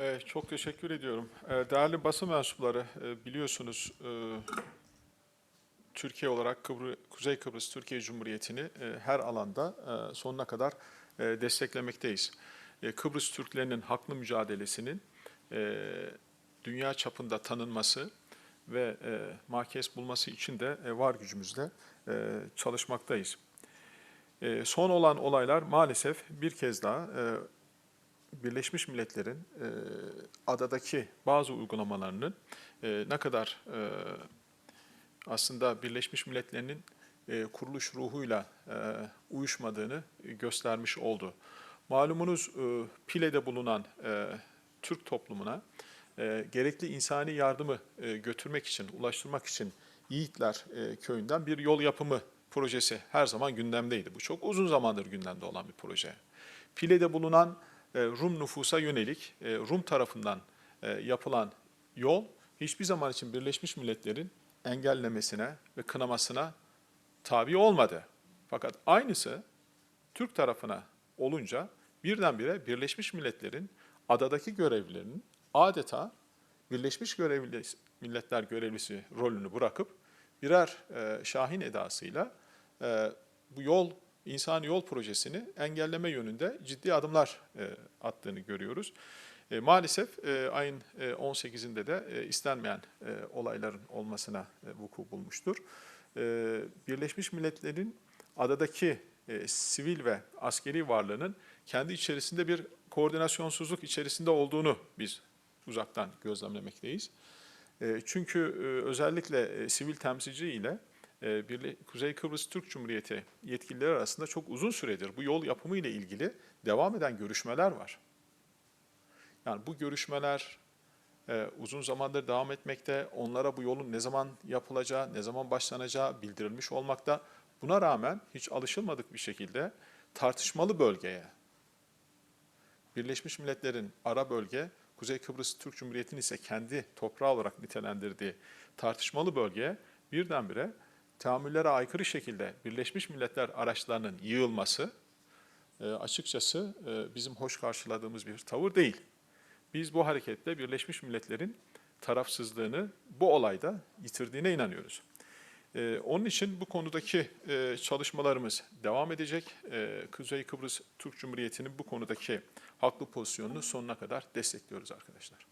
Ee, Çok teşekkür ediyorum. Ee, Değerli basın mensupları, e, biliyorsunuz e, Türkiye olarak Kıbr- Kuzey Kıbrıs Türkiye Cumhuriyeti'ni e, her alanda sonuna kadar desteklemekteyiz. Kıbrıs Türklerinin haklı mücadelesinin dünya çapında tanınması ve mahkes bulması için de var gücümüzle çalışmaktayız. Son olan olaylar maalesef bir kez daha Birleşmiş Milletler'in e, adadaki bazı uygulamalarının e, ne kadar e, aslında Birleşmiş Milletler'in e, kuruluş ruhuyla e, uyuşmadığını göstermiş oldu. Malumunuz e, Pile'de bulunan e, Türk toplumuna e, gerekli insani yardımı e, götürmek için, ulaştırmak için Yiğitler e, köyünden bir yol yapımı projesi her zaman gündemdeydi. Bu çok uzun zamandır gündemde olan bir proje. Pile'de bulunan Rum nüfusa yönelik e, Rum tarafından e, yapılan yol hiçbir zaman için Birleşmiş Milletler'in engellemesine ve kınamasına tabi olmadı. Fakat aynısı Türk tarafına olunca birdenbire Birleşmiş Milletler'in adadaki görevlilerinin adeta Birleşmiş Görevli, Milletler görevlisi rolünü bırakıp birer e, şahin edasıyla e, bu yol insan yol projesini engelleme yönünde ciddi adımlar e, attığını görüyoruz. E, maalesef e, ayın e, 18'inde de e, istenmeyen e, olayların olmasına e, vuku bulmuştur. E, Birleşmiş Milletler'in adadaki e, sivil ve askeri varlığının kendi içerisinde bir koordinasyonsuzluk içerisinde olduğunu biz uzaktan gözlemlemekteyiz. E, Çünkü e, özellikle e, sivil temsilci ile Kuzey Kıbrıs Türk Cumhuriyeti yetkilileri arasında çok uzun süredir bu yol yapımı ile ilgili devam eden görüşmeler var. Yani bu görüşmeler e, uzun zamandır devam etmekte. Onlara bu yolun ne zaman yapılacağı, ne zaman başlanacağı bildirilmiş olmakta. Buna rağmen hiç alışılmadık bir şekilde tartışmalı bölgeye, Birleşmiş Milletler'in ara bölge, Kuzey Kıbrıs Türk Cumhuriyeti'nin ise kendi toprağı olarak nitelendirdiği tartışmalı bölgeye birdenbire tahammüllere aykırı şekilde Birleşmiş Milletler araçlarının yığılması e, açıkçası e, bizim hoş karşıladığımız bir tavır değil. Biz bu hareketle Birleşmiş Milletler'in tarafsızlığını bu olayda yitirdiğine inanıyoruz. Ee, onun için bu konudaki e, çalışmalarımız devam edecek. Kuzey Kıbrıs Türk Cumhuriyeti'nin bu konudaki haklı pozisyonunu sonuna kadar destekliyoruz arkadaşlar.